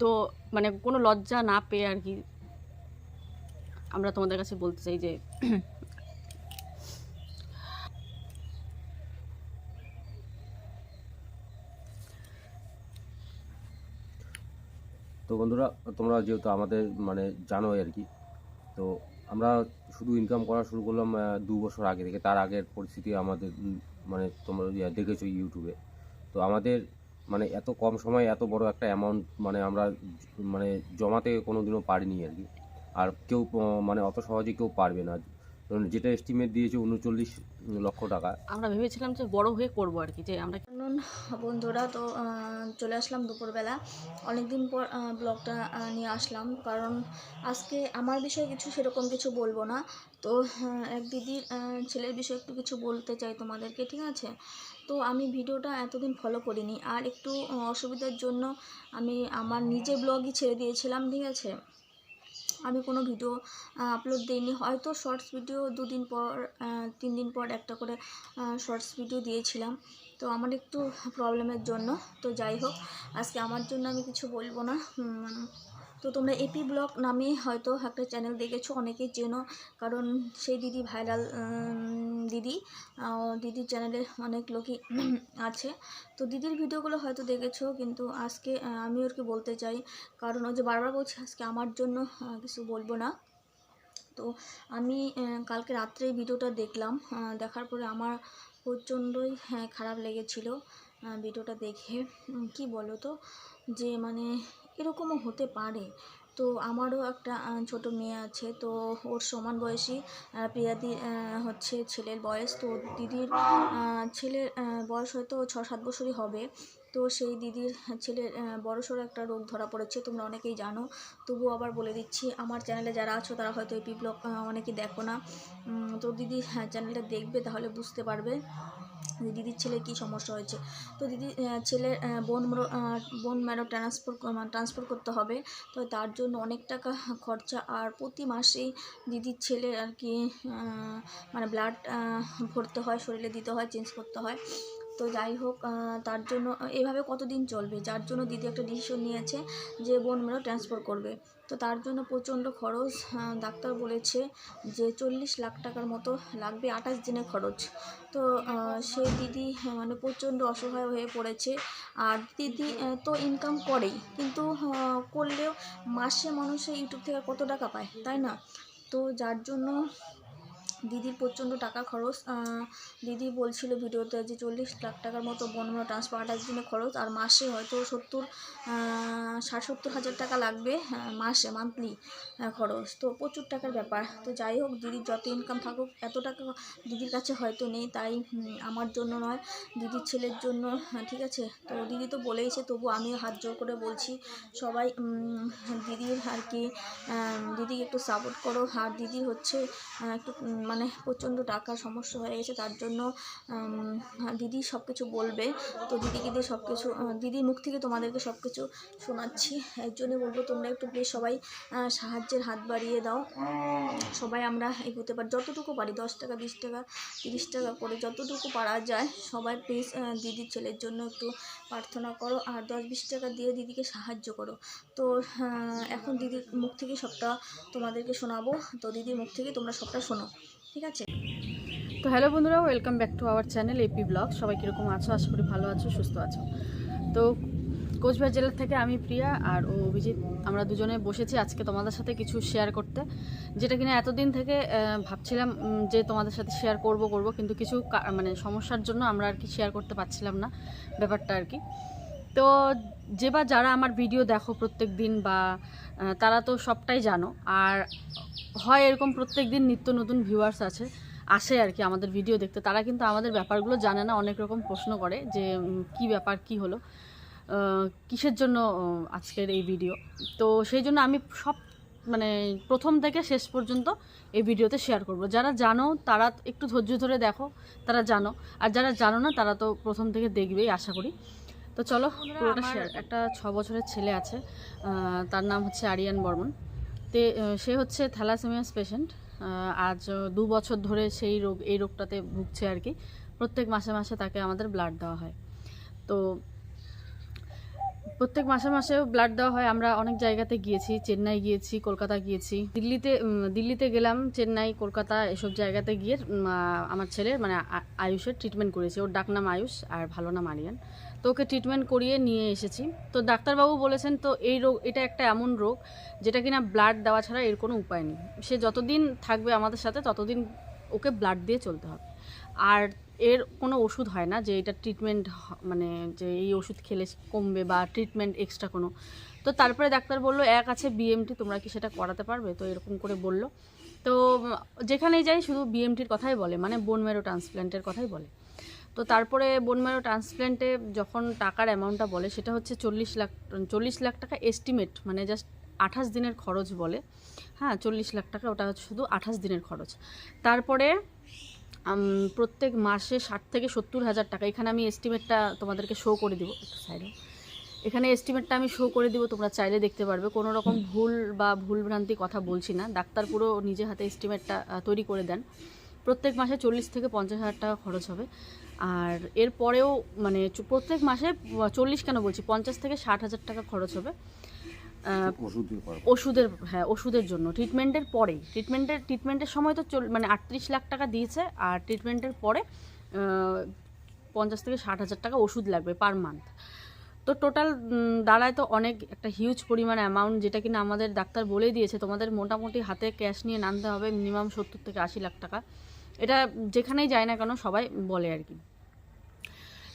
তো মানে কোনো লজ্জা না পেয়ে আর কি আমরা তোমাদের কাছে বলতে চাই যে তো বন্ধুরা, তোমরা যেহেতু আমাদের মানে জানোই আর কি, তো আমরা শুধু ইনকাম করা শুরু করলাম দু বছর আগে থেকে। তার আগের পরিস্থিতি আমাদের মানে তোমরা দেখেছ ইউটিউবে। তো আমাদের মানে এত কম সময়ে এত বড় একটা অ্যামাউন্ট মানে আমরা মানে জমাতে কোনো দিনও পারিনি আর কি। আর কেউ মানে অত সহজে কেউ পারবে না। ধরুন যেটা এস্টিমেট দিয়েছে উনচল্লিশ লক্ষ টাকা। আমরা ভেবেছিলাম যে বড় হয়ে করব আর কি যে আমরা বন্ধুরা তো চলে আসলাম দুপুরবেলা। অনেক দিন পর ব্লগটা নিয়ে আসলাম। কারণ আজকে আমার বিষয়ে কিছু সেরকম কিছু বলব না। তো এক দিদির ছেলের বিষয়ে একটু কিছু বলতে চাই তোমাদেরকে ঠিক আছে? তো আমি ভিডিওটা এতদিন ফলো করিনি। আর একটু অসুবিধার জন্য আমি আমার নিজে ব্লগই ছেড়ে দিয়েছিলাম, ঠিক আছে? আমি কোনো ভিডিও আপলোড দিইনি। হয়তো শর্টস ভিডিও দুদিন পর তিন দিন পর একটা করে শর্টস ভিডিও দিয়েছিলাম। তো আমার একটু প্রবলেমের জন্য। তো যাই হোক, আজকে আমার জন্য আমি কিছু বলব না। তো তোমরা এপি ব্লগ নামে হয়তো একটা চ্যানেল দেখেছ অনেকেই চেনো। কারণ সেই দিদি ভাইরাল দিদি দিদির চ্যানেলে অনেক লোকই আছে। তো দিদির ভিডিওগুলো হয়তো দেখেছ কিন্তু আজকে আমি ওরকে বলতে চাই কারণ ওই যে বারবার বলছি আজকে আমার জন্য কিছু বলব না। তো আমি কালকে রাত্রে ভিডিওটা দেখলাম দেখার পরে আমার প্রচণ্ডই হ্যাঁ, খারাপ লেগেছিল ভিডিওটা দেখে। কি বলো তো যে মানে এরকমও হতে পারে। তো আমারও একটা ছোট মেয়ে আছে তো ওর সমান বয়সী প্রিয়াদি হচ্ছে ছেলের বয়স। তো দিদির ছেলের বয়স হয়তো ছ সাত বছরই হবে। তো সেই দিদির ছেলের বড়সড় একটা রোগ ধরা পড়েছে তোমরা অনেকেই জানো। তবুও আবার বলে দিচ্ছি আমার চ্যানেলে যারা আছো তারা হয়তো এপি ব্লগ অনেকেই দেখো না। তো দিদি হ্যাঁ, চ্যানেলটা দেখবে তাহলে বুঝতে পারবে। দিদির ছেলে কি সমস্যা হয়েছে? তো দিদি ছেলে বোন মেরো বোন ম্যারো ট্রান্সফার ট্রান্সফার করতে হবে। তো তার জন্য অনেক টাকা খরচা আর প্রতি মাসেই দিদির ছেলে আর কি মানে ব্লাড ভরতে হয়, শরীরে দিতে হয় চেঞ্জ করতে হয়। তো যাই হোক তার জন্য এভাবে কতদিন চলবে? যার জন্য দিদি একটা ডিসিশন নিয়েছে যে বোন মেরো ট্রান্সফার করবে। তো তার জন্য প্রচণ্ড খরচ ডাক্তার বলেছে যে চল্লিশ লাখ টাকার মতো লাগবে আঠাশ দিনের খরচ। তো আহ, সে দিদি মানে প্রচণ্ড অসহায় হয়ে পড়েছে। আর দিদি তো ইনকাম করেই কিন্তু করলেও মাসে মানুষে ইউটিউব থেকে কত টাকা পায় তাই না? তো যার জন্য দিদির প্রচণ্ড টাকা খরচ। দিদি বলছিল ভিডিওতে যে চল্লিশ লাখ টাকার মতো বনমা ট্রান্সফার আঠাশ দিনে খরচ আর মাসে হয়তো সত্তর ষাট সত্তর হাজার টাকা লাগবে আহ, মাসে মান্থলি খরচ। তো প্রচুর টাকার ব্যাপার। তো যাই হোক দিদির যত ইনকাম থাকুক এত টাকা দিদির কাছে হয়তো নেই তাই আমার জন্য নয় দিদির ছেলের জন্য হ্যাঁ, ঠিক আছে। তো দিদি তো বলেইছে তবু আমি হাত জোর করে বলছি সবাই দিদির আর কি দিদিকে একটু সাপোর্ট করো। আর দিদি হচ্ছে একটু মানে প্রচণ্ড টাকার সমস্যা হয়ে গেছে, তার জন্য দিদি সব কিছু বলবে। তো দিদিকে দিয়ে সব কিছু দিদির মুখ থেকে তোমাদেরকে সব কিছু শোনাচ্ছি। এর জন্য বলব তোমরা একটু প্লিজ সবাই সাহায্যের হাত বাড়িয়ে দাও। সবাই আমরা এগোতে পারি। যতটুকু পারি, দশ টাকা, বিশ টাকা, তিরিশ টাকা করে যতটুকু পারা যায়, সবাই প্লিজ দিদির ছেলের জন্য একটু প্রার্থনা করো আর দশ বিশ টাকা দিয়ে দিদিকে সাহায্য করো। তো এখন দিদির মুখ থেকে সবটা তোমাদেরকে শোনাবো। তো দিদির মুখ থেকে তোমরা সবটা শোনো, ঠিক আছে? তো হ্যালো বন্ধুরা, welcome back to our channel AP blog. সবাই কীরকম আছো? আশা করি ভালো আছো, সুস্থ আছো। তো কোচবিহার জেলার থেকে আমি প্রিয়া আর ও অভিজিৎ। আমরা দুজনে বসেছি আজকে তোমাদের সাথে কিছু শেয়ার করতে। যেটা কিনা এতদিন থেকে ভাবছিলাম যে তোমাদের সাথে শেয়ার করব করব, কিন্তু কিছু মানে সমস্যার জন্য আমরা আর কি শেয়ার করতে পারছিলাম না ব্যাপারটা আর কি। তো যে বা যারা আমার ভিডিও দেখো প্রত্যেক দিন বা তারা তো সবটাই জানো। আর হয় এরকম প্রত্যেক দিন নিত্য নতুন ভিউয়ার্স আছে, আসে আর কি আমাদের ভিডিও দেখতে। তারা কিন্তু আমাদের ব্যাপারগুলো জানে না, অনেক রকম প্রশ্ন করে যে কি ব্যাপার, কি হলো। কিসের জন্য আজকের এই ভিডিও তো সেই জন্য আমি সব মানে প্রথম থেকে শেষ পর্যন্ত এই ভিডিওতে শেয়ার করব। যারা জানো তারা একটু ধৈর্য ধরে দেখো তারা জানো। আর যারা জানো না তারা তো প্রথম থেকে দেখবেই আশা করি। তো চলো পুরোটা শেয়ার একটা ছ বছরের ছেলে আছে তার নাম হচ্ছে আরিয়ান বর্মন। তে সে হচ্ছে থ্যালাসেমিয়াস পেশেন্ট আজ দু বছর ধরে সেই রোগ এই রোগটাতে ভুগছে আর কি। প্রত্যেক মাসে মাসে তাকে আমাদের ব্লাড দেওয়া হয়। তো প্রত্যেক মাসে মাসে ব্লাড দেওয়া হয়। আমরা অনেক জায়গাতে গিয়েছি, চেন্নাই গিয়েছি, কলকাতা গিয়েছি। দিল্লিতে দিল্লিতে গেলাম, চেন্নাই, কলকাতা, এসব জায়গাতে গিয়ে আমার ছেলে মানে আয়ুষের ট্রিটমেন্ট করেছি। ওর ডাক নাম আয়ুষ আর ভালো নাম আরিয়ান। তো ওকে ট্রিটমেন্ট করিয়ে নিয়ে এসেছি। তো ডাক্তারবাবু বলেছেন, তো এই রোগ, এটা একটা এমন রোগ যেটা কিনা ব্লাড দেওয়া ছাড়া এর কোনো উপায় নেই। সে যতদিন থাকবে আমাদের সাথে, ততদিন ওকে ব্লাড দিয়ে চলতে হবে। আর এর কোনো ওষুধ হয় না যে এটা ট্রিটমেন্ট মানে যে এই ওষুধ খেলে কমবে বা ট্রিটমেন্ট এক্সট্রা কোনো। তো তারপরে ডাক্তার বলল, এক আছে বিএমটি তোমরা কি সেটা করাতে পারবে? তো এরকম করে বলল। তো যেখানেই যাই শুধু বিএমটির কথাই বলে মানে বোন ম্যারো ট্রান্সপ্ল্যান্টের কথাই বলে। তো তারপরে বোন ম্যারো ট্রান্সপ্ল্যান্টে যখন টাকার অ্যামাউন্টটা বলে, সেটা হচ্ছে চল্লিশ লাখ চল্লিশ লাখ টাকা এস্টিমেট মানে জাস্ট আঠাশ দিনের খরচ বলে। হ্যাঁ চল্লিশ লাখ টাকা, ওটা হচ্ছে শুধু আঠাশ দিনের খরচ। তারপরে প্রত্যেক মাসে ষাট থেকে সত্তর হাজার টাকা। এখানে আমি এস্টিমেটটা তোমাদেরকে শো করে দিব সাইডে এখানে এস্টিমেটটা আমি শো করে দিব, তোমরা চাইলে দেখতে পারবে। কোনো রকম ভুল বা ভুলভ্রান্তি কথা বলছি না। ডাক্তার পুরো নিজে হাতে এস্টিমেটটা তৈরি করে দেন। প্রত্যেক মাসে চল্লিশ থেকে পঞ্চাশ হাজার টাকা খরচ হবে। আর এরপরেও মানে প্রত্যেক মাসে চল্লিশ কেন বলছি? পঞ্চাশ থেকে ষাট হাজার টাকা খরচ হবে। ওষুধের হ্যাঁ ওষুধের জন্য। ট্রিটমেন্টের পরেই ট্রিটমেন্টের ট্রিটমেন্টের সময় তো চল মানে আটত্রিশ লাখ টাকা দিয়েছে আর ট্রিটমেন্টের পরে পঞ্চাশ থেকে ষাট হাজার টাকা ওষুধ লাগবে পার মান্থ তো টোটাল দাঁড়ায় তো অনেক একটা হিউজ পরিমাণ অ্যামাউন্ট যেটা কিনা আমাদের ডাক্তার বলেই দিয়েছে তোমাদের মোটামুটি হাতে ক্যাশ নিয়ে নামতে হবে মিনিমাম সত্তর থেকে আশি লাখ টাকা। এটা যেখানেই যায় না কেন সবাই বলে আর কি।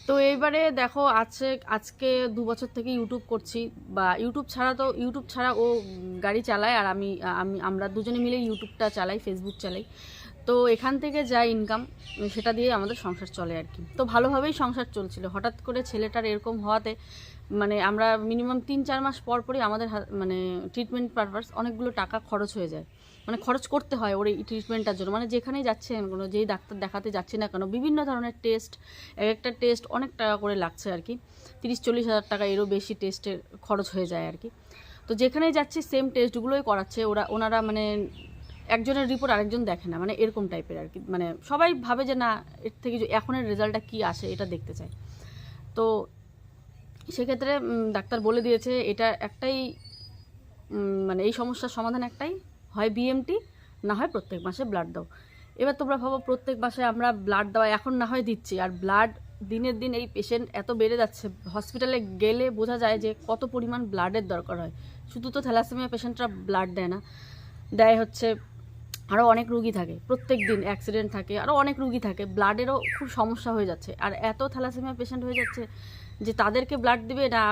তো এইবারে দেখো আছে, আজকে দু বছর থেকে ইউটিউব করছি, বা ইউটিউব ছাড়া তো ইউটিউব ছাড়া ও গাড়ি চালায়, আর আমি আমি, আমরা দুজনে মিলে ইউটিউবটা চালাই ফেসবুক চালাই। তো এখান থেকে যা ইনকাম সেটা দিয়ে আমাদের সংসার চলে আর কি। তো ভালোভাবেই সংসার চলছিল। হঠাৎ করে ছেলেটার এরকম হওয়াতে মানে আমরা মিনিমাম তিন চার মাস পর পরই আমাদের মানে ট্রিটমেন্ট পারপাস অনেকগুলো টাকা খরচ হয়ে যায়। মানে খরচ করতে হয় ওর এই ট্রিটমেন্টটার জন্য। মানে যেখানেই যাচ্ছে কোনো যেই ডাক্তার দেখাতে যাচ্ছি না কেন, বিভিন্ন ধরনের টেস্ট এক একটা টেস্ট অনেক টাকা করে লাগছে আর কি। তিরিশ, চল্লিশ হাজার টাকা এরও বেশি টেস্টের খরচ হয়ে যায় আর কি। তো যেখানেই যাচ্ছি সেম টেস্টগুলোই করাচ্ছে। ওরা, ওনারা মানে একজনের রিপোর্ট আরেকজন দেখে না মানে এরকম টাইপের আর কি। মানে সবাই ভাবে যে না, এর থেকে এখনের রেজাল্টটা কী আসে, এটা দেখতে চায়। তো সেক্ষেত্রে ডাক্তার বলে দিয়েছে, এটা একটাই মানে এই সমস্যার সমাধান একটাই। হয় বিএমটি না হয় প্রত্যেক মাসে ব্লাড দাও। এবার তোমরা ভাবো প্রত্যেক মাসে আমরা ব্লাড দেওয়া, এখন না হয় দিচ্ছি। আর ব্লাড দিনের দিন এই পেশেন্ট এত বেড়ে যাচ্ছে হসপিটালে গেলে বোঝা যায় যে কত পরিমাণ ব্লাডের দরকার হয়। শুধু তো থ্যালাসেমিয়া পেশেন্টরা ব্লাড দেয় না, দেয় হচ্ছে আরও অনেক রুগী থাকে। প্রত্যেক দিন অ্যাক্সিডেন্ট থাকে আরও অনেক রুগী থাকে। ব্লাডেরও খুব সমস্যা হয়ে যাচ্ছে। আর এত থ্যালাসেমিয়া পেশেন্ট হয়ে যাচ্ছে যে তাদেরকে ব্লাড দিবে না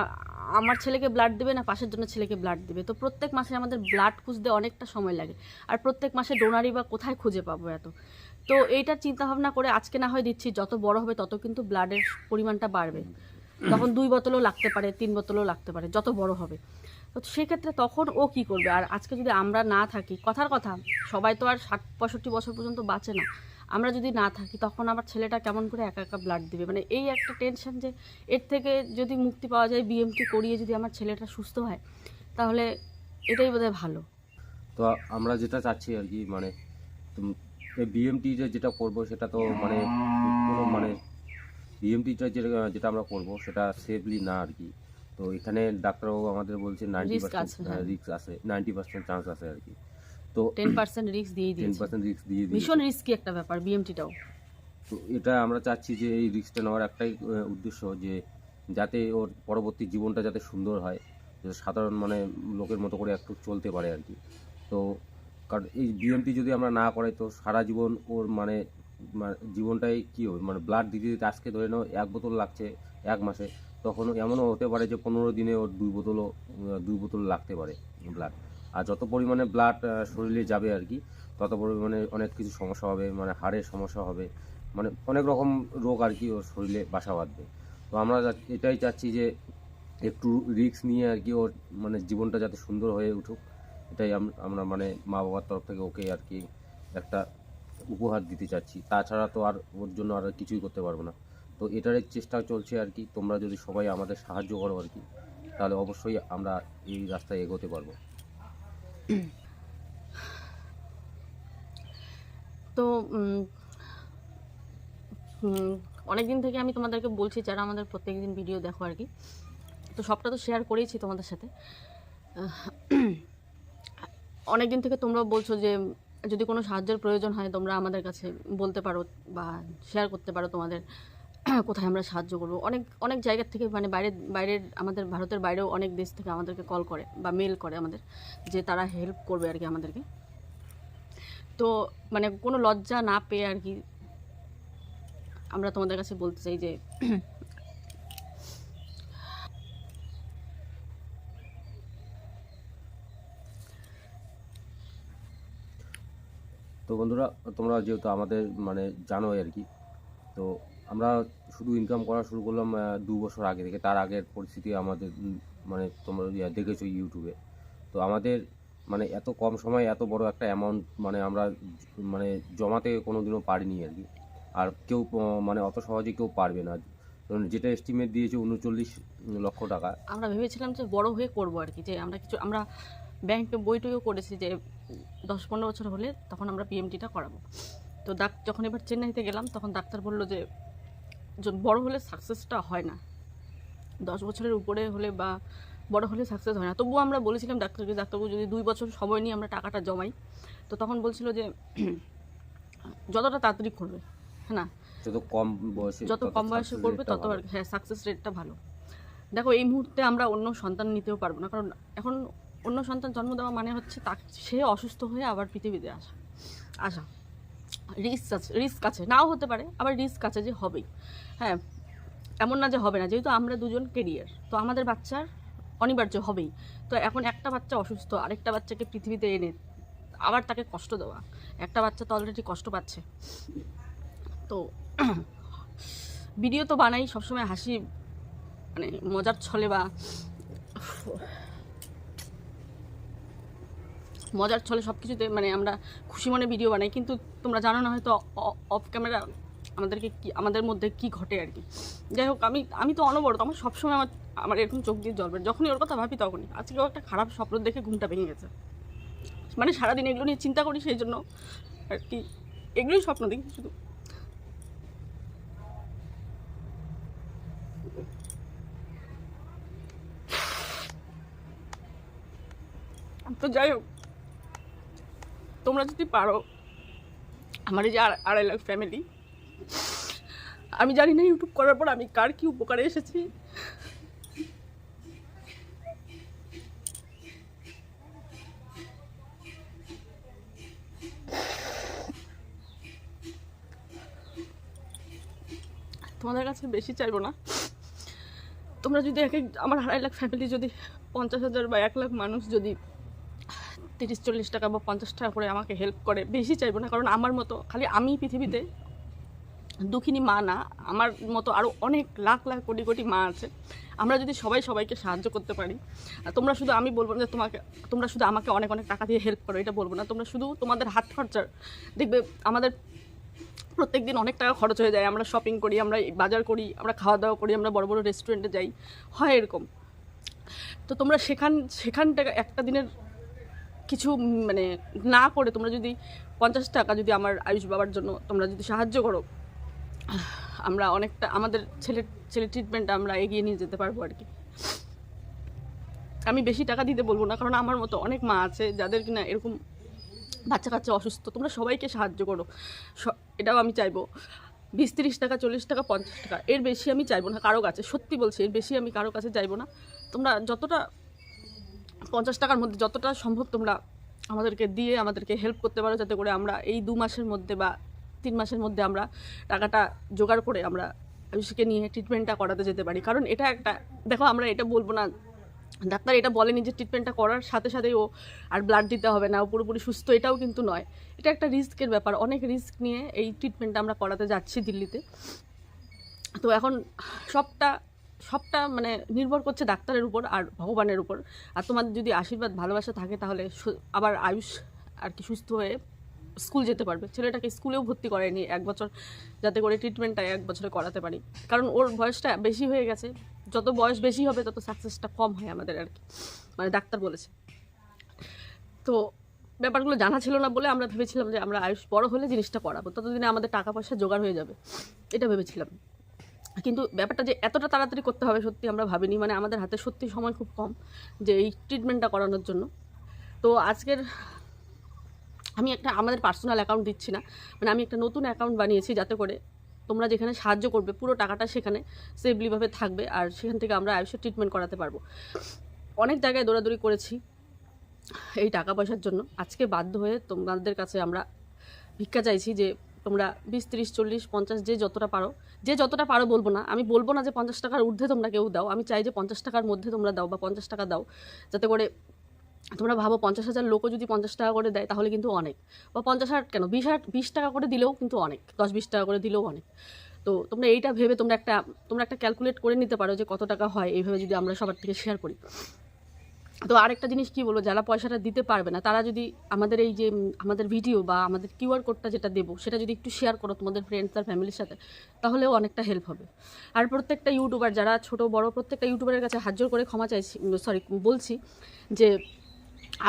আমার ছেলেকে ব্লাড দেবে না পাশের জন্য ছেলেকে ব্লাড দেবে। তো প্রত্যেক মাসে আমাদের ব্লাড খুঁজতে অনেকটা সময় লাগে। আর প্রত্যেক মাসে ডোনারি বা কোথায় খুঁজে পাবো এত? তো এইটার চিন্তা ভাবনা করে আজকে না হয় দিচ্ছি, যত বড় হবে তত কিন্তু ব্লাডের পরিমাণটা বাড়বে। তখন দুই বোতলও লাগতে পারে, তিন বোতলও লাগতে পারে, যত বড় হবে। তো সেক্ষেত্রে তখন ও কি করবে? আর আজকে যদি আমরা না থাকি, কথার কথা, সবাই তো আর ষাট, পঁয়ষট্টি বছর পর্যন্ত বাঁচে না। আমরা যদি না থাকি তখন আমার ছেলেটা কেমন করে একা একা ব্লাড দিবে? মানে এই একটা টেনশন যে এর থেকে যদি মুক্তি পাওয়া যায় বিএমটি করিয়ে যদি আমার ছেলেটা সুস্থ হয় তাহলে এটাই বোধহয় ভালো। তো আমরা যেটা চাচ্ছি আর কি মানে বিএমটি যেটা করব সেটা তো মানে কোনো মানে বিএমটিটা যেটা যেটা আমরা করব সেটা সেফলি না আর কি। তো এখানে ডাক্তারবাবু আমাদের বলছে নাইনটি পার্সেন্ট। রিস্ক আছে নাইনটি পার্সেন্ট চান্স আছে আর কি। তো টেন পার্সেন্ট রিস্ক দিয়েই টেন দিয়েছে পার্সেন্ট রিস্ক দিয়ে দিই ভীষণ রিস্কি একটা ব্যাপার বিএমটিটাও তো এটা আমরা চাচ্ছি যে এই রিস্কটা নেওয়ার একটাই উদ্দেশ্য যে যাতে ওর পরবর্তী জীবনটা যাতে সুন্দর হয় যাতে সাধারণ মানে লোকের মতো করে একটু চলতে পারে আর কি। তো কারণ এই বিএমটি যদি আমরা না করাই তো সারা জীবন ওর মানে মানে জীবনটাই কী হবে? মানে ব্লাড দিতে দিতে আজকে ধরে নাও এক বোতল লাগছে এক মাসে তখন এমনও হতে পারে যে পনেরো দিনে ওর দুই বোতলও দুই বোতল লাগতে পারে ব্লাড আর যত পরিমাণে ব্লাড শরীরে যাবে আর কি, তত পরিমাণে অনেক কিছু সমস্যা হবে মানে হাড়ের সমস্যা হবে মানে অনেক রকম রোগ আর কি ওর শরীরে বাসা বাঁধবে। তো আমরা এটাই চাচ্ছি যে একটু রিস্ক নিয়ে আর কি ওর মানে জীবনটা যাতে সুন্দর হয়ে উঠুক, এটাই আমরা মানে মা বাবার তরফ থেকে ওকে আর কি একটা উপহার দিতে চাচ্ছি। তাছাড়া তো আর ওর জন্য আর কিছুই করতে পারব না। তো এটারই চেষ্টা চলছে আর কি, তোমরা যদি সবাই আমাদের সাহায্য করো আর কি, তাহলে অবশ্যই আমরা এই রাস্তায় এগোতে পারব। তো অনেক দিন থেকে আমি তোমাদেরকে বলছি, যারা আমাদের প্রত্যেক দিন ভিডিও দেখো আর কি, তো সবটা তো শেয়ার করেইছি তোমাদের সাথে। অনেক দিন থেকে তোমরা বলছো যে, যদি কোনো সাহায্যের প্রয়োজন হয়, তোমরা আমাদের কাছে বলতে পারো বা শেয়ার করতে পারো তোমাদের। কোথায় আমরা সাহায্য করব? অনেক অনেক জায়গার থেকে মানে বাইরের বাইরের, আমাদের ভারতের বাইরেও অনেক দেশ থেকে আমাদেরকে কল করে বা মেল করে আমাদের, যে তারা হেল্প করবে আর কি আমাদেরকে। তো মানে কোনো লজ্জা না পেয়ে আর কি আমরা তোমাদের কাছে বলতে চাই যে তো বন্ধুরা, তোমরা যেহেতু আমাদের মানে জানোই আর কি, তো আমরা শুধু ইনকাম করা শুরু করলাম দু বছর আগে থেকে। তার আগের পরিস্থিতি আমাদের মানে তোমরা দেখেছ ইউটিউবে তো আমাদের মানে এত কম সময়ে এত বড় একটা অ্যামাউন্ট মানে আমরা মানে জমাতে কোনোদিনও পারিনি আর কি। আর কেউ মানে অত সহজে কেউ পারবে না। যেটা এস্টিমেট দিয়েছে উনচল্লিশ লক্ষ টাকা। আমরা ভেবেছিলাম যে বড় হয়ে করব আর কি, যে আমরা কিছু, আমরা ব্যাংকে বইটইও করেছি যে দশ পনেরো বছর হলে তখন আমরা পিএমটিটা করাবো। তো ডাক, যখন এবার চেন্নাইতে গেলাম, তখন ডাক্তার বলল য- বড় হলে সাকসেসটা হয় না। দশ বছরের উপরে হলে বা বড় হলে সাকসেস হয় না। তবুও আমরা বলেছিলাম ডাক্তারকে ডাক্তারবাবু যদি দুই বছর সময় নিয়ে আমরা টাকাটা জমাই তো তখন বলছিল যে যতটা তাড়াতাড়ি করবে হ্যাঁ না? যত কম বয়সে যত কম বয়সে করবে তত আর হ্যাঁ সাকসেস রেটটা ভালো। দেখো এই মুহূর্তে আমরা অন্য সন্তান নিতেও পারব না। কারণ এখন অন্য সন্তান জন্ম দেওয়া মানে হচ্ছে তাকে সে অসুস্থ হয়ে আবার পৃথিবীতে আসা আসা। রিস্ক আছে রিস্ক আছে। নাও হতে পারে, আবার রিস্ক আছে যে হবেই। হ্যাঁ এমন না যে হবে না, যেহেতু আমরা দুজন কেরিয়ার তো আমাদের বাচ্চার অনিবার্য হবেই। তো এখন একটা বাচ্চা অসুস্থ, আরেকটা বাচ্চাকে পৃথিবীতে এনে আবার তাকে কষ্ট দেওয়া। একটা বাচ্চা তো অলরেডি কষ্ট পাচ্ছে। তো ভিডিও তো বানাই, সবসময় হাসি মানে মজার ছলে বা মজার ছলে সব কিছুতে মানে আমরা খুশি মনে ভিডিও বানাই, কিন্তু তোমরা জানো না হয়তো অফ ক্যামেরা আমাদেরকে কি, আমাদের মধ্যে কি ঘটে আর কি। যাই হোক, আমি আমি তো অনবরত, আমার সবসময় আমার আমার এরকম চোখ দিয়ে জল যখনই ওর কথা ভাবি তখনই। আজকেও একটা খারাপ স্বপ্ন দেখে ঘুমটা ভেঙে গেছে। মানে সারাদিন এগুলো নিয়ে চিন্তা করি, সেই জন্য আর কি, এগুলোই স্বপ্ন দেখি শুধু। তো যাই হোক তোমরা যদি পারো, আমার এই যে আড়াই লাখ ফ্যামিলি আমি জানি না ইউটিউব করার পর আমি কার কি উপকারে এসেছি। তোমাদের কাছে বেশি চাইব না। তোমরা যদি এক এক আমার আড়াই লাখ ফ্যামিলি যদি পঞ্চাশ হাজার বা এক লাখ মানুষ যদি তিরিশ, চল্লিশ টাকা বা পঞ্চাশ টাকা করে আমাকে হেল্প করে। বেশি চাইব না, কারণ আমার মতো খালি আমি পৃথিবীতে দুঃখিনী মা না, আমার মতো আরও অনেক লাখ লাখ, কোটি কোটি মা আছে। আমরা যদি সবাই সবাইকে সাহায্য করতে পারি তোমরা শুধু আমি বলব না যে তোমাকে, তোমরা শুধু আমাকে অনেক অনেক টাকা দিয়ে হেল্প করো, এটা বলব না। তোমরা শুধু তোমাদের হাত খরচার, দেখবে আমাদের প্রত্যেক দিন অনেক টাকা খরচ হয়ে যায়। আমরা শপিং করি, আমরা বাজার করি, আমরা খাওয়া দাওয়া করি, আমরা বড় বড় রেস্টুরেন্টে যাই, হয় এরকম। তো তোমরা সেখান সেখানটা একটা দিনের কিছু মানে না করে তোমরা যদি পঞ্চাশ টাকা যদি আমার আয়ুষ বাবার জন্য তোমরা যদি সাহায্য করো আমরা অনেকটা, আমাদের ছেলের ছেলে ট্রিটমেন্টটা আমরা এগিয়ে নিয়ে যেতে পারব আর কি। আমি বেশি টাকা দিতে বলব না, কারণ আমার মতো অনেক মা আছে যাদের কিনা এরকম বাচ্চা কাচ্চা অসুস্থ, তোমরা সবাইকে সাহায্য করো। এটাও আমি চাইব। বিশ তিরিশ টাকা, চল্লিশ টাকা, পঞ্চাশ টাকা, এর বেশি আমি চাইব না, কারও কাছে, সত্যি বলছি, এর বেশি আমি কারও কাছে চাইব না। তোমরা যতটা পঞ্চাশ টাকার মধ্যে যতটা সম্ভব তোমরা আমাদেরকে দিয়ে আমাদেরকে হেল্প করতে পারো, যাতে করে আমরা এই দু মাসের মধ্যে বা তিন মাসের মধ্যে আমরা টাকাটা জোগাড় করে আমরা আয়ুষকে নিয়ে ট্রিটমেন্টটা করাতে যেতে পারি। কারণ এটা একটা, দেখো আমরা এটা বলব না, ডাক্তার এটা বলেনি যে ট্রিটমেন্টটা করার সাথে সাথেই ও আর ব্লাড দিতে হবে না পুরোপুরি সুস্থ, এটাও কিন্তু নয়। এটা একটা রিস্কের ব্যাপার, অনেক রিস্ক নিয়ে এই ট্রিটমেন্টটা আমরা করাতে যাচ্ছি দিল্লিতে। তো এখন সবটা সবটা মানে নির্ভর করছে ডাক্তারের উপর আর ভগবানের উপর। আর তোমাদের যদি আশীর্বাদ, ভালোবাসা থাকে তাহলে আবার আয়ুষ আর কি সুস্থ হয়ে স্কুল যেতে পারবে। ছেলেটাকে স্কুলেও ভর্তি করায়নি এক বছর, যাতে করে ট্রিটমেন্টটা এক বছরে করাতে পারি। কারণ ওর বয়সটা বেশি হয়ে গেছে। যত বয়স বেশি হবে, তত সাকসেসটা কম হয় আমাদের আর কি। মানে ডাক্তার বলেছে। তো ব্যাপারগুলো জানা ছিল না বলে আমরা ভেবেছিলাম যে আমরা আয়ুষ বড় হলে জিনিসটা করাবো। ততদিনে আমাদের টাকা পয়সা জোগাড় হয়ে যাবে। এটা ভেবেছিলাম। কিন্তু ব্যাপারটা যে এতটা তাড়াতাড়ি করতে হবে সত্যি আমরা ভাবিনি মানে আমাদের হাতে সত্যি সময় খুব কম যে এই ট্রিটমেন্টটা করানোর জন্য। তো আজকের আমি একটা আমাদের পার্সোনাল অ্যাকাউন্ট দিচ্ছি না মানে আমি একটা নতুন অ্যাকাউন্ট বানিয়েছি যাতে করে তোমরা যেখানে সাহায্য করবে পুরো টাকাটা সেখানে সেফলিভাবে থাকবে আর সেখান থেকে আমরা আয়ুষের ট্রিটমেন্ট করাতে পারব। অনেক জায়গায় দৌড়াদৌড়ি করেছি এই টাকা পয়সার জন্য। আজকে বাধ্য হয়ে তোমাদের কাছে আমরা ভিক্ষা চাইছি যে তোমরা বিশ, তিরিশ, চল্লিশ, পঞ্চাশ, যে যতটা পারো, যে যতটা পারো বলব না। আমি বলব না যে পঞ্চাশ টাকার ঊর্ধ্বে তোমরা কেউ দাও। আমি চাই যে পঞ্চাশ টাকার মধ্যে তোমরা দাও বা পঞ্চাশ টাকা দাও। যাতে করে তোমরা ভাবো পঞ্চাশ হাজার লোকও যদি পঞ্চাশ টাকা করে দেয়, তাহলে কিন্তু অনেক। বা পঞ্চাশ হাজার কেন? বিশ হাজার, বিশ টাকা করে দিলেও কিন্তু অনেক। দশ, বিশ টাকা করে দিলেও অনেক। তো তোমরা এইটা ভেবে তোমরা একটা তোমরা একটা ক্যালকুলেট করে নিতে পারো যে কত টাকা হয়। এইভাবে যদি আমরা সবার থেকে শেয়ার করি। তো আরেকটা জিনিস কি বলব, যারা পয়সাটা দিতে পারবে না, তারা যদি আমাদের এই যে, আমাদের ভিডিও বা আমাদের কিউআর কোডটা যেটা দেবো, সেটা যদি একটু শেয়ার করো তোমাদের ফ্রেন্ডস আর ফ্যামিলির সাথে, তাহলেও অনেকটা হেল্প হবে। আর প্রত্যেকটা ইউটিউবার যারা ছোট, বড়, প্রত্যেকটা ইউটিউবারের কাছে হাত করে ক্ষমা চাইছি সরি বলছি যে,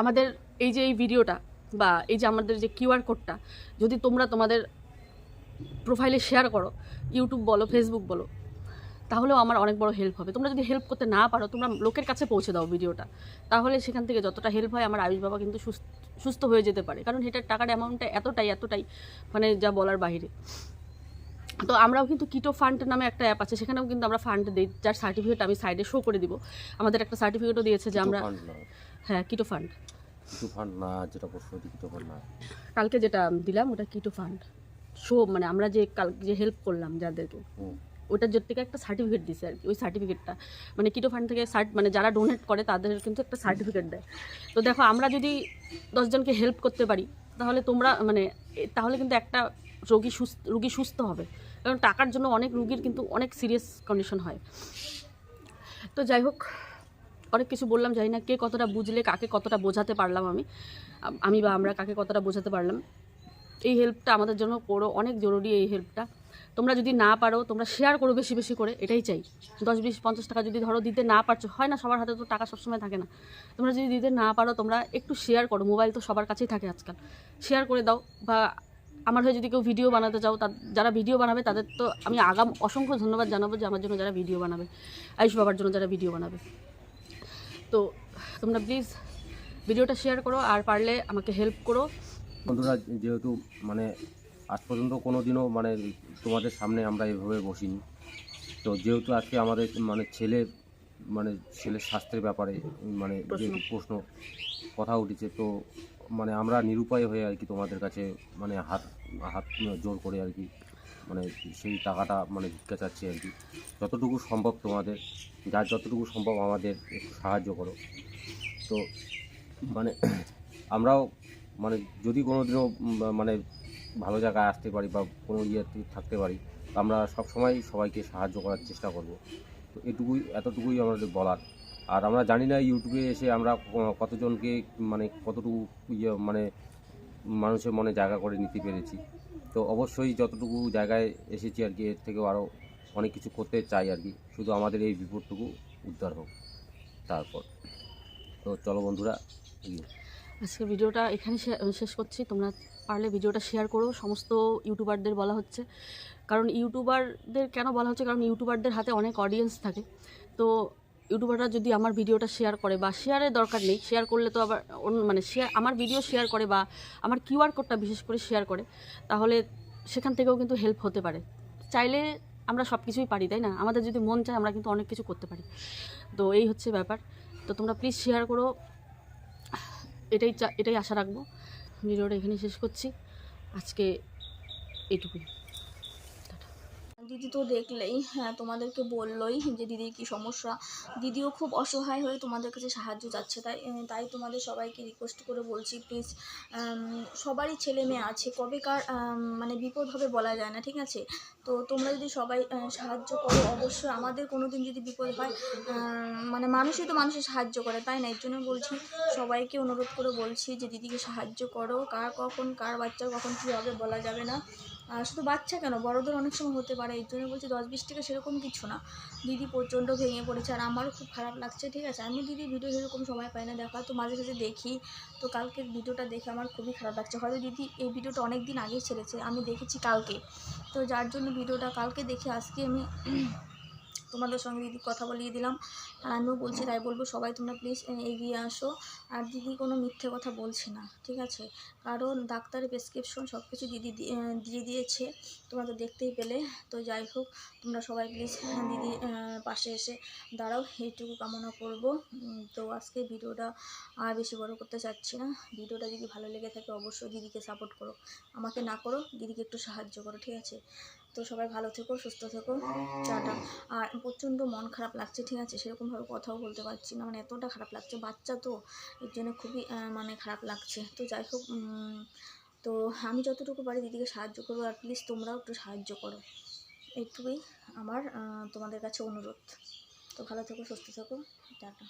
আমাদের এই যে এই ভিডিওটা বা এই যে আমাদের যে কিউআর কোডটা যদি তোমরা তোমাদের প্রোফাইলে শেয়ার করো ইউটিউব বলো ফেসবুক বলো তাহলেও আমার অনেক বড় হেল্প হবে। তোমরা যদি হেল্প করতে না পারো তোমরা লোকের কাছে পৌঁছে দাও ভিডিওটা। তাহলে সেখান থেকে যতটা হেল্প হয় আমার আয়ুষ বাবা কিন্তু সুস্থ হয়ে যেতে পারে। কারণ এটার টাকার অ্যামাউন্টটা এতটাই এতটাই মানে যা বলার বাইরে তো আমরাও কিন্তু কিটো ফান্ড নামে একটা অ্যাপ আছে সেখানেও কিন্তু আমরা ফান্ড দিই। যার সার্টিফিকেট আমি সাইডে শো করে দিব। আমাদের একটা সার্টিফিকেটও দিয়েছে যে আমরা হ্যাঁ কিটো ফান্ড কিছু ফান্ড না যেটা প্রশ্ন ফান্ড না। কালকে যেটা দিলাম ওটা কিটো ফান্ড শো মানে আমরা যে কাল যে হেল্প করলাম যাদেরকে। ওটার জন্য থেকে একটা সার্টিফিকেট দিছে আর কি, ওই সার্টিফিকেটটা মানে কিটো ফান্ড থেকে সার্ট মানে যারা ডোনেট করে তাদের কিন্তু একটা সার্টিফিকেট দেয়। তো দেখো, আমরা যদি দশজনকে হেল্প করতে পারি, তাহলে তোমরা মানে তাহলে কিন্তু একটা রোগী সুস্থ, রুগী সুস্থ হবে। কারণ টাকার জন্য অনেক রুগীর কিন্তু অনেক সিরিয়াস কন্ডিশন হয়। তো যাই হোক, অনেক কিছু বললাম, জানি না কে কতটা বুঝলে, কাকে কতটা বোঝাতে পারলাম আমি। আমি বা আমরা কাকে কতটা বোঝাতে পারলাম। এই হেল্পটা আমাদের জন্য করো, অনেক জরুরি এই হেল্পটা তোমরা যদি না পারো, তোমরা শেয়ার করো বেশি বেশি করে, এটাই চাই। দশ, বিশ, পঞ্চাশ টাকা যদি ধরো দিতে না পারছ, হয় না সবার হাতে তো টাকা সবসময় থাকে না। তোমরা যদি দিতে না পারো, তোমরা একটু শেয়ার করো মোবাইল তো সবার কাছেই থাকে আজকাল। শেয়ার করে দাও বা আমার হয়ে যদি কেউ ভিডিও বানাতে চাও তা যারা ভিডিও বানাবে, তাদের তো আমি আগাম, অসংখ্য ধন্যবাদ জানাব যে আমার জন্য যারা ভিডিও বানাবে, আয়ুষ বাবার জন্য যারা ভিডিও বানাবে। তো তোমরা প্লিজ ভিডিওটা শেয়ার করো, আর পারলে আমাকে হেল্প করো। বন্ধুরা, যেহেতু মানে আজ পর্যন্ত কোনো দিনও মানে তোমাদের সামনে আমরা এভাবে বসিনি। তো যেহেতু আজকে আমাদের মানে ছেলের মানে ছেলের স্বাস্থ্যের ব্যাপারে মানে যে প্রশ্ন। কথা উঠেছে তো মানে আমরা নিরুপায় হয়ে আর কি তোমাদের কাছে মানে হাত হাত জোর করে আর কি মানে সেই টাকাটা মানে ভিক্ষা চাচ্ছি আর কি। যতটুকু সম্ভব তোমাদের যার যতটুকু সম্ভব আমাদের একটু সাহায্য করো। তো মানে আমরাও মানে যদি কোনো দিনও মানে ভালো জায়গায় আসতে পারি বা কোনো ইয়েতে থাকতে পারি, তো আমরা সব সময় সবাইকে সাহায্য করার চেষ্টা করব। তো এটুকুই, এতটুকুই আমাদের বলার। আর আমরা জানি না ইউটিউবে এসে আমরা কতজনকে মানে কতটুকু ইয়ে মানে মানুষের মনে জায়গা করে নিতে পেরেছি। তো অবশ্যই যতটুকু জায়গায় এসেছি আর কি, এর থেকেও আরও অনেক কিছু করতে চাই আর কি। শুধু আমাদের এই বিপদটুকু উদ্ধার হোক তারপর। তো চলো বন্ধুরা। আজকের ভিডিওটা এখানে শেষ করছি। তোমরা পারলে ভিডিওটা শেয়ার করো, সমস্ত ইউটিউবারদের বলা হচ্ছে। কারণ ইউটিউবারদের কেন বলা হচ্ছে? কারণ ইউটিউবারদের হাতে অনেক অডিয়েন্স থাকে। তো ইউটিউবাররা যদি আমার ভিডিওটা শেয়ার করে বা শেয়ারের দরকার নেই শেয়ার করলে তো আবার মানে শেয়ার আমার ভিডিও শেয়ার করে বা আমার কিউআর কোডটা বিশেষ করে শেয়ার করে, তাহলে সেখান থেকেও কিন্তু হেল্প হতে পারে। চাইলে আমরা সব কিছুই পারি, তাই না? আমাদের যদি মন চায়, আমরা কিন্তু অনেক কিছু করতে পারি। তো এই হচ্ছে ব্যাপার। তো তোমরা প্লিজ শেয়ার করো। এটাই এটাই আশা রাখব। ভিডিওটা এখানে শেষ করছি। আজকে এটুকুই। দিদি তো দেখলেই হ্যাঁ তোমাদেরকে বললোই যে দিদির কী সমস্যা। দিদিও খুব অসহায় হয়ে তোমাদের কাছে সাহায্য চাচ্ছে, তাই তাই তোমাদের সবাইকে রিকোয়েস্ট করে বলছি প্লিজ সবারই ছেলে মেয়ে আছে, কবে কার মানে বিপদ হবে বলা যায় না, ঠিক আছে? তো তোমরা যদি সবাই সাহায্য করো, অবশ্যই আমাদের কোনো দিন যদি বিপদ হয় মানে মানুষই তো মানুষের সাহায্য করে, তাই না? এর জন্য বলছি, সবাইকে অনুরোধ করে বলছি যে দিদিকে সাহায্য করো, কার কখন কার বাচ্চার কখন কী হবে বলা যাবে না। আর শুধু বাচ্চা কেন? বড়দের অনেক সময় হতে পারে। এই জন্য বলছি দশ বিশ টাকা সেরকম কিছু না। দিদি প্রচণ্ড ভেঙে পড়েছে আর আমারও খুব খারাপ লাগছে, ঠিক আছে? আমি দিদি ভিডিও সেরকম সময় পাই না। দেখা তো মাঝে সাঝে দেখি। তো কালকের ভিডিওটা দেখে আমার খুবই খারাপ লাগছে। হয়তো দিদি এই ভিডিওটা অনেক দিন আগেই ছেড়েছে। আমি দেখেছি কালকে। তো যার জন্য ভিডিওটা কালকে দেখে আজকে আমি তোমাদের সঙ্গে দিদি কথা বলিয়ে দিলাম আর আমিও বলছি, তাই বলব সবাই তোমরা প্লিজ এগিয়ে আসো। আর দিদি কোনো মিথ্যে কথা বলছে না, ঠিক আছে? কারণ ডাক্তারের প্রেসক্রিপশন সব কিছু দিদি দিয়ে দিয়েছে, তোমরা তো দেখতেই পেলে। তো যাই হোক, তোমরা সবাই প্লিজ দিদি পাশে এসে দাঁড়াও, এইটুকু কামনা করব। তো আজকে ভিডিওটা আর বেশি বড় করতে চাচ্ছি না। ভিডিওটা যদি ভালো লেগে থাকে, অবশ্যই দিদিকে সাপোর্ট করো। আমাকে না করো, দিদিকে একটু সাহায্য করো, ঠিক আছে? তো সবাই ভালো থেকো, সুস্থ থেকো। টাটা আর প্রচণ্ড মন খারাপ লাগছে, ঠিক আছে? সেরকমভাবে কথাও বলতে পারছি না। মানে এতটা খারাপ লাগছে, বাচ্চা তো, এর জন্য খুবই মানে খারাপ লাগছে। তো যাই হোক তো আমি যতটুকু পারি দিদিকে সাহায্য করব, আর প্লিজ তোমরাও একটু সাহায্য করো। এইটুকুই আমার তোমাদের কাছে অনুরোধ। তো ভালো থেকো, সুস্থ থেকো। টাটা।